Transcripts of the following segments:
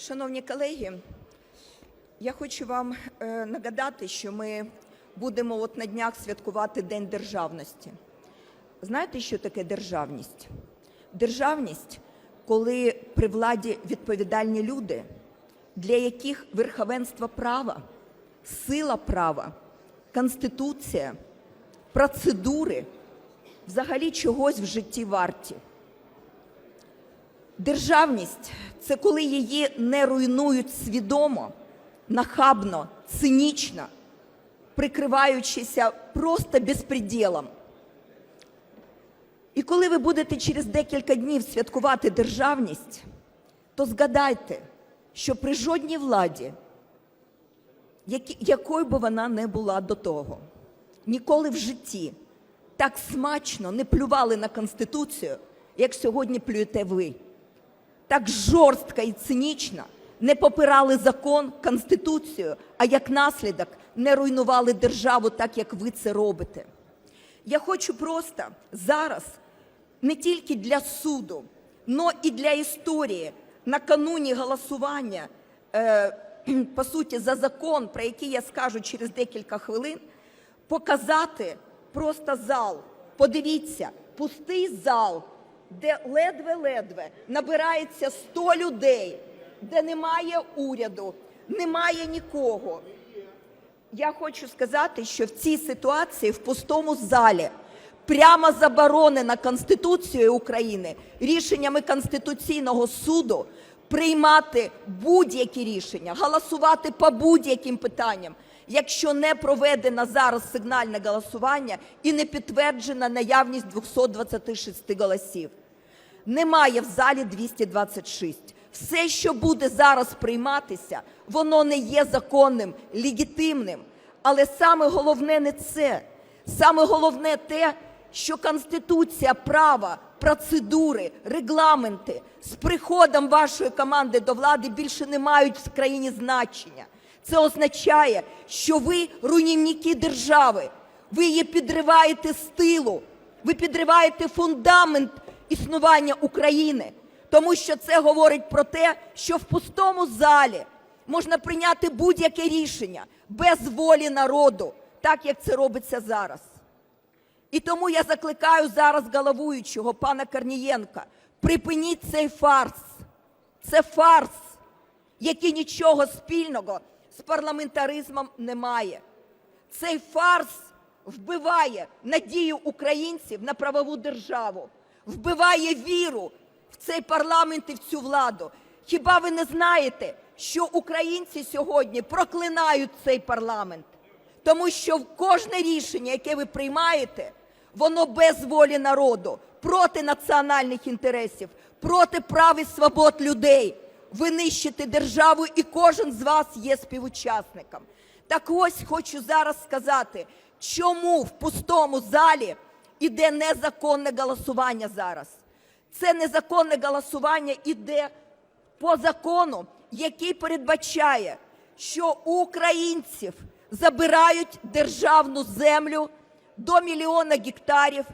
Шановні колеги, я хочу вам е, нагадати, що ми будемо от на днях святкувати День державності. Знаєте, що таке державність? Державність, коли при владі відповідальні люди, для яких верховенство права, сила права, конституція, процедури взагалі чогось в житті варті. Державність це коли її не руйнують свідомо, нахабно, цинічно, прикриваючися просто безпреділом. І коли ви будете через декілька днів святкувати державність, то згадайте, що при жодній владі, якою би вона не була до того, ніколи в житті так смачно не плювали на Конституцію, як сьогодні плюєте ви так жорстко і цинічно не попирали закон, конституцію, а як наслідок не руйнували державу так, як ви це робите. Я хочу просто зараз не тільки для суду, но і для історії накануні голосування, е, по суті, за закон, про який я скажу через декілька хвилин, показати просто зал. Подивіться, пустий зал, де ледве-ледве набирається 100 людей, де немає уряду, немає нікого. Я хочу сказати, що в цій ситуації в пустому залі прямо заборонена Конституцією України рішеннями Конституційного суду приймати будь-які рішення, голосувати по будь-яким питанням, якщо не проведено зараз сигнальне голосування і не підтверджена наявність 226 голосів. Немає в залі 226. Все, що буде зараз прийматися, воно не є законним, легітимним. Але саме головне не це. Саме головне те, що Конституція, права, процедури, регламенти з приходом вашої команди до влади більше не мають в країні значення. Це означає, що ви руйнівники держави, ви її підриваєте з тилу, ви підриваєте фундамент існування України, тому що це говорить про те, що в пустому залі можна прийняти будь-яке рішення без волі народу, так як це робиться зараз. І тому я закликаю зараз головуючого пана Корнієнка, припиніть цей фарс. Це фарс, який нічого спільного з парламентаризмом не має. Цей фарс вбиває надію українців на правову державу, вбиває віру в цей парламент і в цю владу. Хіба ви не знаєте, що українці сьогодні проклинають цей парламент? Тому що кожне рішення, яке ви приймаєте, воно без волі народу, проти національних інтересів, проти прав і свобод людей. Ви нищите державу, і кожен з вас є співучасником. Так ось хочу зараз сказати, чому в пустому залі іде незаконне голосування зараз. Це незаконне голосування іде по закону, який передбачає, що у українців забирають державну землю до мільйона гектарів,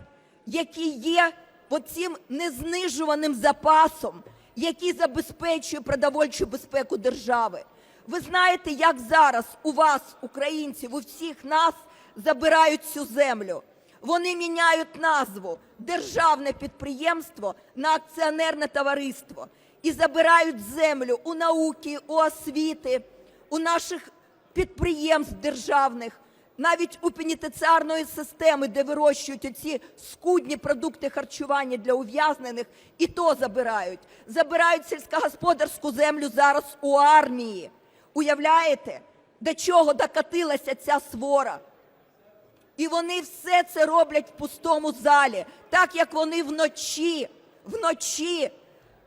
які є оцим незнижуваним запасом, який забезпечує продовольчу безпеку держави. Ви знаєте, як зараз у вас, українців, у всіх нас забирають цю землю. Вони міняють назву державне підприємство на акціонерне товариство і забирають землю у науки, у освіти, у наших підприємств державних, навіть у пенітенціарної системи, де вирощують оці скудні продукти харчування для ув'язнених, і то забирають. Забирають сільськогосподарську землю зараз у армії. Уявляєте, до чого докатилася ця свора? І вони все це роблять в пустому залі, так як вони вночі, вночі,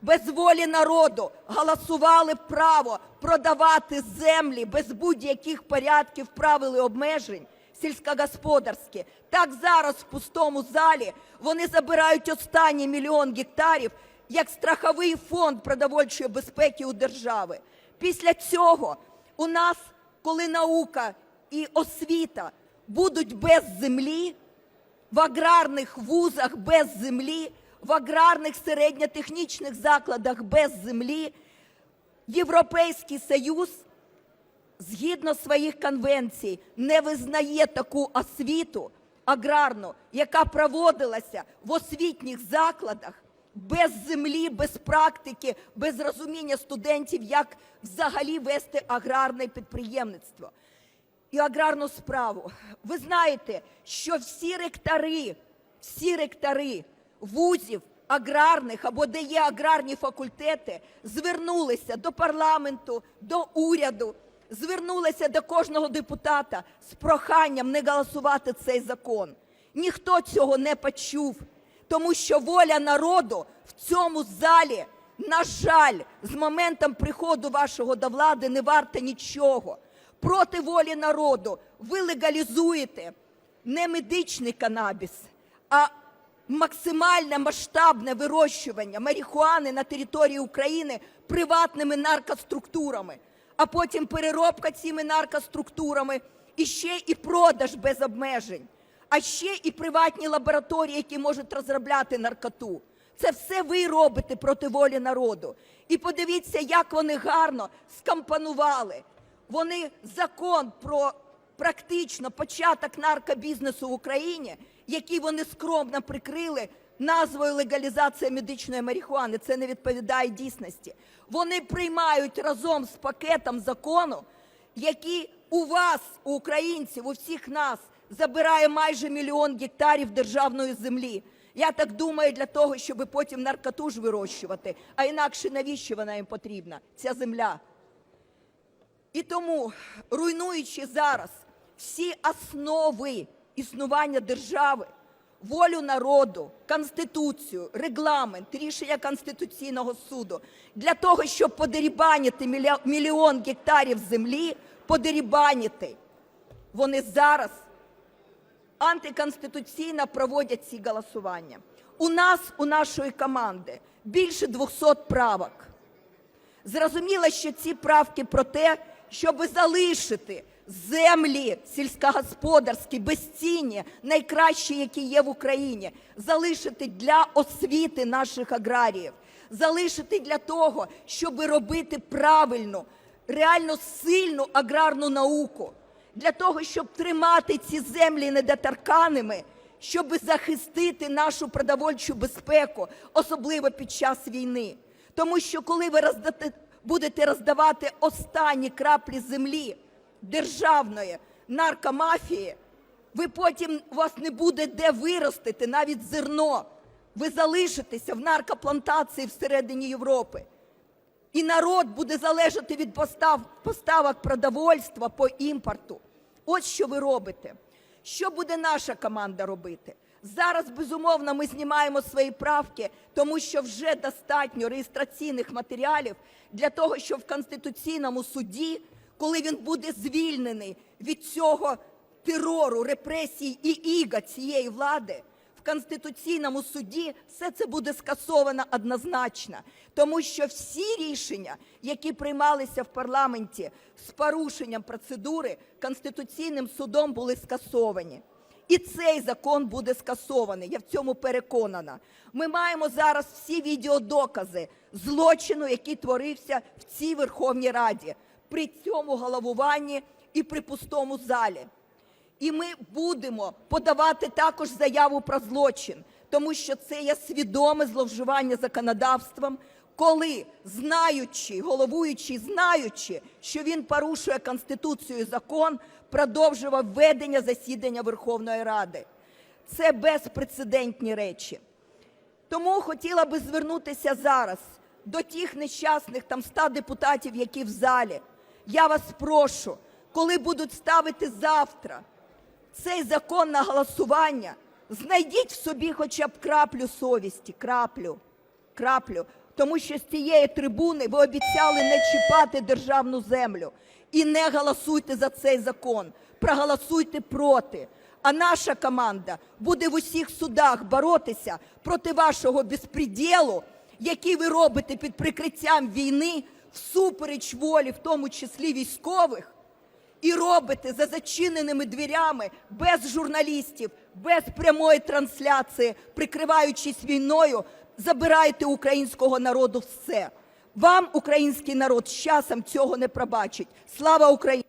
без волі народу голосували право продавати землі без будь-яких порядків, правил і обмежень сільськогосподарські. Так зараз в пустому залі вони забирають останній мільйон гектарів як страховий фонд продовольчої безпеки у держави. Після цього у нас, коли наука і освіта будуть без землі, в аграрних вузах без землі, в аграрних середньотехнічних закладах без землі, Європейський Союз згідно своїх конвенцій не визнає таку освіту аграрну, яка проводилася в освітніх закладах без землі, без практики, без розуміння студентів, як взагалі вести аграрне підприємництво і аграрну справу. Ви знаєте, що всі ректори, всі ректори вузів аграрних або де є аграрні факультети, звернулися до парламенту, до уряду, звернулися до кожного депутата з проханням не голосувати цей закон. Ніхто цього не почув, тому що воля народу в цьому залі, на жаль, з моментом приходу вашого до влади не варта нічого проти волі народу ви легалізуєте не медичний канабіс, а максимальне масштабне вирощування марихуани на території України приватними наркоструктурами, а потім переробка цими наркоструктурами і ще і продаж без обмежень, а ще і приватні лабораторії, які можуть розробляти наркоту. Це все ви робите проти волі народу. І подивіться, як вони гарно скомпонували. Вони закон про практично початок наркобізнесу в Україні, який вони скромно прикрили назвою легалізація медичної марихуани. Це не відповідає дійсності. Вони приймають разом з пакетом закону, який у вас, у українців, у всіх нас забирає майже мільйон гектарів державної землі. Я так думаю, для того, щоб потім наркоту ж вирощувати. А інакше навіщо вона їм потрібна? Ця земля. І тому, руйнуючи зараз всі основи існування держави, волю народу, конституцію, регламент, рішення Конституційного суду, для того, щоб подерібанити мільйон гектарів землі, подерібанити, вони зараз антиконституційно проводять ці голосування. У нас, у нашої команди, більше 200 правок. Зрозуміло, що ці правки про те, щоб залишити землі сільськогосподарські, безцінні, найкращі, які є в Україні, залишити для освіти наших аграріїв, залишити для того, щоб робити правильну, реально сильну аграрну науку, для того, щоб тримати ці землі недоторканими, щоб захистити нашу продовольчу безпеку, особливо під час війни. Тому що коли ви роздате, будете роздавати останні краплі землі державної наркомафії, ви потім у вас не буде де виростити навіть зерно. Ви залишитеся в наркоплантації всередині Європи. І народ буде залежати від постав, поставок продовольства по імпорту. Ось що ви робите. Що буде наша команда робити? Зараз, безумовно, ми знімаємо свої правки, тому що вже достатньо реєстраційних матеріалів для того, щоб в Конституційному суді, коли він буде звільнений від цього терору, репресій і іга цієї влади, в Конституційному суді все це буде скасовано однозначно, тому що всі рішення, які приймалися в парламенті з порушенням процедури, Конституційним судом були скасовані. І цей закон буде скасований. Я в цьому переконана. Ми маємо зараз всі відеодокази злочину, який творився в цій Верховній Раді, при цьому головуванні і при пустому залі. І ми будемо подавати також заяву про злочин, тому що це є свідоме зловживання законодавством, коли знаючи, головуючий, знаючи, що він порушує Конституцію і закон, продовжував ведення засідання Верховної Ради. Це безпрецедентні речі. Тому хотіла би звернутися зараз до тих нещасних там 100 депутатів, які в залі. Я вас прошу, коли будуть ставити завтра цей закон на голосування, знайдіть в собі хоча б краплю совісті, краплю, краплю. Тому що з цієї трибуни ви обіцяли не чіпати державну землю. І не голосуйте за цей закон, проголосуйте проти. А наша команда буде в усіх судах боротися проти вашого безпреділу, який ви робите під прикриттям війни, всупереч волі, в тому числі військових, і робите за зачиненими двірями без журналістів, без прямої трансляції, прикриваючись війною, забираєте у українського народу все. Вам український народ з часом цього не пробачить. Слава Україні!